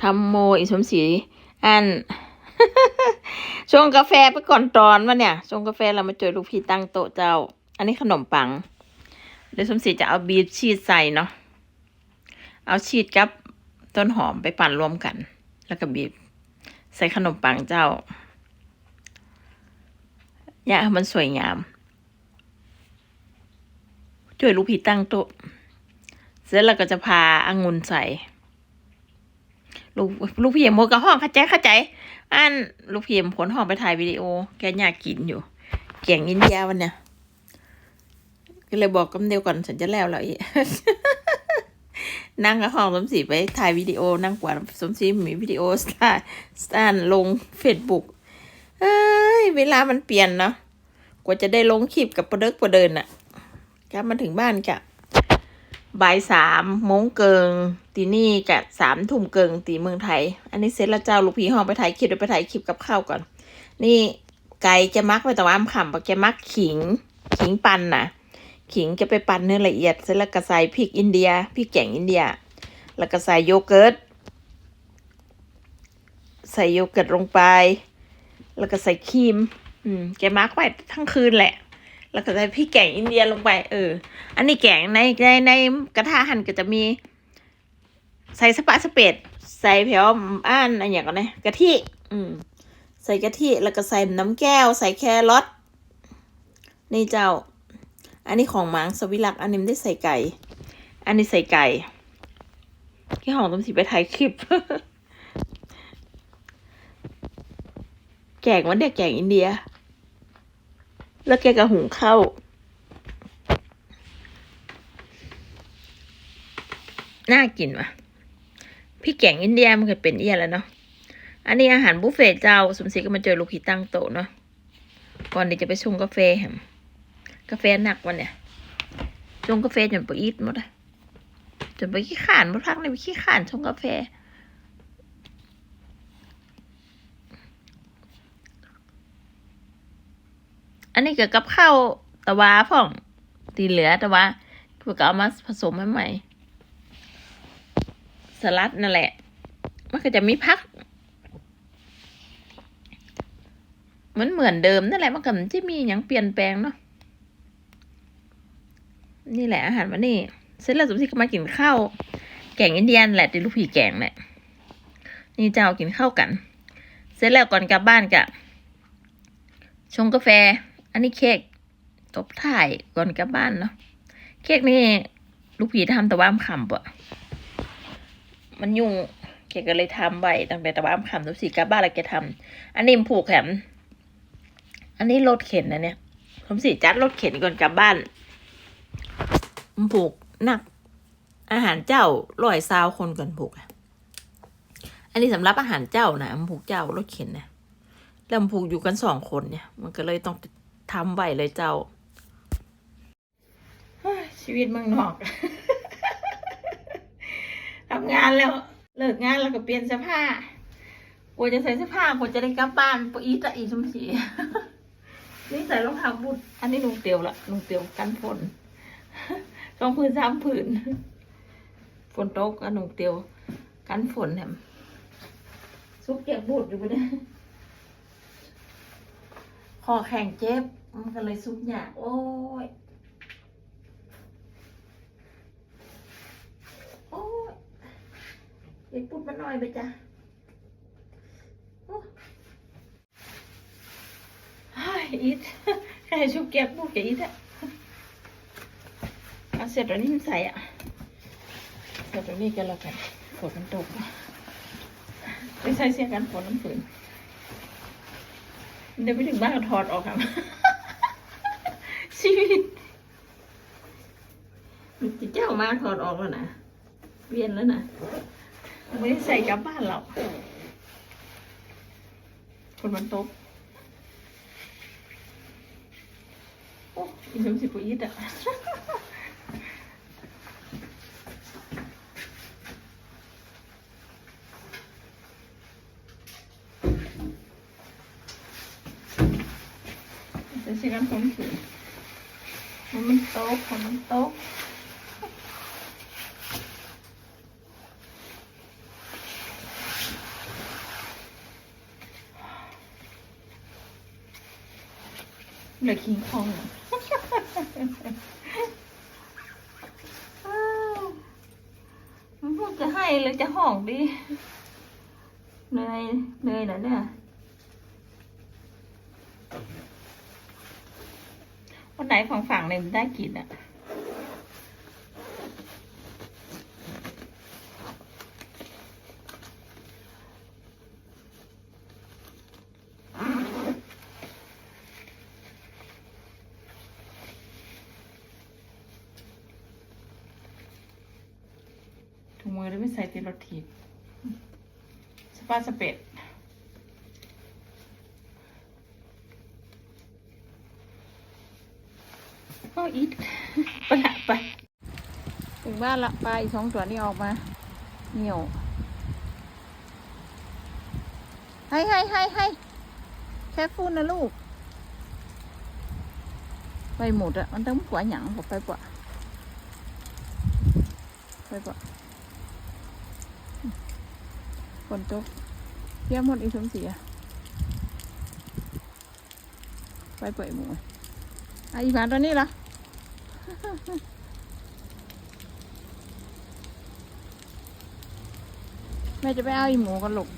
ทำโมอีสมศรีอันชงกาแฟไปก่อนตอนวะเนี่ยชงกาแฟเรามาเจอลูกพี่ตั้งโต๊ะเจ้า อันนี้ขนมปัง เดี๋ยวสมศรีจะเอาบีบชีสใส่เนาะเอาชีสกับต้นหอมไปปั่นรวมกัน แล้วก็บีบ ใส่ขนมปังเจ้าอยากให้มันสวยงามช่วยลูกพี่ตั้งโต๊ะเสร็จแล้วก็จะพาอางุ่นใส่ ลูกลูกพี่เอ็มโมกับห้องเข้าใจเข้าใจอันลูกพี่เอ็มผลห้องไปถ่ายวิดีโอ แกอยากกินอยู่แกงอินเดียวันเนี่ยก็เลยบอกกำเดียวก่อนฉันจะแล้วแล้วอีนั่งกับห้องสมศรีไปถ่ายวิดีโอนั่งกวาดสมศรีมีวิดีโอสตาร์สตาร์ลงเฟซบุ๊กเอ้ยเวลามันเปลี่ยนเนาะกว่าจะได้ลงคลิปกับประเดิกประเดินอะกลับมาถึงบ้านกะ บ่ายสามโมงเกิงตีนี่กะสามทุ่มเกิงตีเมืองไทย อันนี้เสร็จแล้วเจ้าลูกพี่ห้องไปถ่ายคลิปเดี๋ยวไปถ่ายคลิปกับข้าวก่อน นี่ไก่จะมักไปแต่ว่าอ้ำขำปะแกมักขิง ขิงปั่นน่ะ ขิงจะไปปั่นเนื้อละเอียดเสร็จแล้วก็ใส่พริกอินเดียพริกแกงอินเดีย แล้วก็ใส่โยเกิร์ตใส่โยเกิร์ตลงไป แล้วก็ใส่ครีม อืมแกมาร์กไว้ทั้งคืนแหละ แล้วก็ใส่พริกแกงอินเดียลงไป เออ อันนี้แกงในในในกระทะหั่นก็จะมี ใส่สปาสเปดใส่แผวอ่านอะไรอย่างเงี้ยกะทิอืม ใส่กะทิแล้วก็ใส่น้ำแก้ว ใส่แครอทนี่เจ้า อันนี้ของมังสวิรักอันนี้ได้ใส่ไก่ อันนี้ใส่ไก่ที่ห้องต้องสิไปถ่ายคลิป แกงวันเด็กแกงอินเดีย แล้วแกก็หุงข้าวน่ากินว่ะพี่แกงอินเดียมันเคยเป็นเอียแล้วเนาะอันนี้อาหารบุฟเฟ่ต์เจ้าสมศรีก็มาเจอลูกพี่ตั้งโต๊ะเนาะก่อนที่จะไปชงกาแฟแฮมกาแฟหนักวันเนี่ยชงกาแฟจนปวดอีทหมดอะจนไปขี้ข่านมดพักเลยไปขี้ข่านชงกาแฟ อันนี้เกิดกับข้าวตะวาพ่องตีเหลือต่ว่าพวกก็เอามาผสมให้ใหม่ สลัดนั่นแหละ มันก็จะมีพักเหมือนเหมือนเดิมนั่นแหละมันก็จะมีอย่างเปลี่ยนแปลงเนาะนี่แหละอาหารวันนี้เสร็จแล้วสมศรีก็มากินข้าวแกงอินเดียนแหละที่ลูกผีแกงแหละนี่เจ้ากินข้าวกัน เสร็จแล้วก่อนกลับบ้านกะชงกาแฟ อันนี้เค้กตบถ่ายก่อนกลับบ้านเนาะเค้กนี่ลูกผีทำแต่ว่าอ้ำขำปะมันยุ่งเค้กก็เลยทำไว้ตั้งแต่แต่ว่าอ้ำขำทุกสีกลับบ้านแล้วแกทำอันนี้มันผูกแขนอันนี้รถเข็นนะเนี่ยผมสีจัดรถเข็นก่อนกลับบ้านมันผูกหนัก อาหารเจ้าร้อยซาวคนก่อนผูกอันนี้สำหรับอาหารเจ้านะมันผูกเจ้ารถเข็นนะแล้วมันผูกอยู่กันสองคนเนี่ย มันก็เลยต้อง ทำไหวเลยเจ้า ชีวิตเมืองนอกทำงานแล้ว เลิกงานแล้วก็เปลี่ยนเสื้อผ้ากลัวจะใส่เสื้อผ้ากลัวจะได้กลับบ้านปอีตะอีชมสีนี่ใส่รองเท้าบูทอันนี้ลุงเตียวละลุงเตียวกันฝนสองผืนสามผืนฝนตกอันลุงเตียว กันฝนเนี่ยซุกเก็บบูดอยู่ไปเนี่ย อแข็งเจ็บ มันก็เลยซุกหยากโอ้ย โอ้ยเด็กปุ๊บมาหน่อยไปจ้ะอีทแค่ชุบเก็บพูดกับอีทอะเอาเสร็จแล้วนี่มันใส่อะเสร็จแล้วนี่ก็แล้วกันฝนมันตกไปใส่เสียกันฝนน้ำฝน เดี๋ยวไปถึงบ้านก็ถอดออกครับ ชีวิตมันจะเจ้ามาถอดออกแล้วนะ เวียนแล้วนะไม่ได้ใส่กลับบ้านหรอกคนมันตกโอ้ยชมสิปุยิดอะจะ สิครับผมถือมันโต๊ะผมโต๊ะเลยคิงคองอะมันพูดจะให้หรือจะห้องดีเหนื่อยเหนื่อยนะเนี่ย วันไหนฝั่งฝั่งๆเนี่ยมันได้กินอะถุงมือได้ไม่ใส่ติดรถถีบสปาสเปด ก็อีทไปะไป ถึงบ้านละปลาอีกสองตัวนี้ออกมา เหนียวให้ให้ให้ให้แค่ฟูนนะลูก ไปหมดอะมันต้องกว่าหยังบอกไปกว่าไปกว่าฝนตกเยี่ยมหมดอีกสมเสียไปเปิดหมู อะอีหมาตัวนี้ล่ะแม่จะไปเอาอีหมูกันลูก